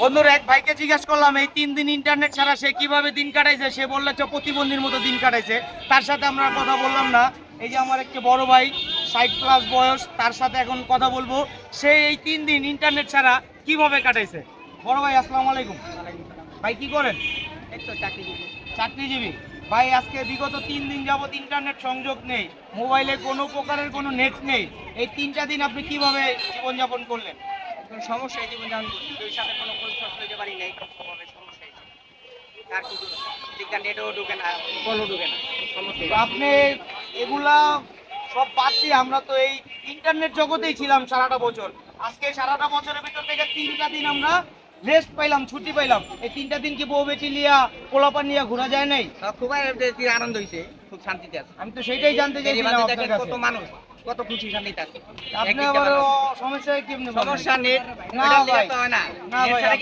বন্ধুরা এক ভাইকে জিজ্ঞেস করলাম এই তিন দিন ইন্টারনেট ছাড়া সে কীভাবে দিন কাটাইছে? সে বললে যে প্রতিবন্ধীর মতো দিন কাটাইছে। তার সাথে আমরা কথা বললাম না। এই যে আমার একটি বড় ভাই ষাট প্লাস বয়স তার সাথে এখন কথা বলব। সে এই তিন দিন ইন্টারনেট ছাড়া কীভাবে কাটাইছে? বড় ভাই আসসালামু আলাইকুম। ভাই কি করেন? চাকরিজীবী। চাকরিজীবী। ভাই আজকে বিগত তিন দিন যাবত ইন্টারনেট সংযোগ নেই। মোবাইলে কোনো প্রকারের কোনো নেট নেই। এই তিনটা দিন আপনি কীভাবে জীবনযাপন করলেন? সমস্যা জীবন যেমন ওই সাথে কোনো নাই সমস্যা হয়েছে আর কিছু নেটও ঢুকে না কলও ঢুকে না সমস্যা আপনি এগুলা সব বাদ দিয়ে আমরা তো এই ইন্টারনেট জগতেই ছিলাম সারাটা বছর। আজকে সারাটা বছরের ভিতর থেকে তিনটা দিন আমরা রেস্ট পাইলাম ছুটি পাইলাম। এই তিনটা দিন কি বউ বেটি লিয়া পোলাপান নিয়ে ঘোরা যায় নাই? খুব আনন্দ হয়েছে খুব শান্তিতে আছে। আমি তো সেটাই জানতে চাইছিলাম মাঝে আপনার দেখেন কাছে। কত মানুষ কত খুশি শান্তিতে আছে। আপনি আবার সমস্যা কেমনি সমস্যা নেট না ভাই। না। না ভাই, ছাড়া আপনি-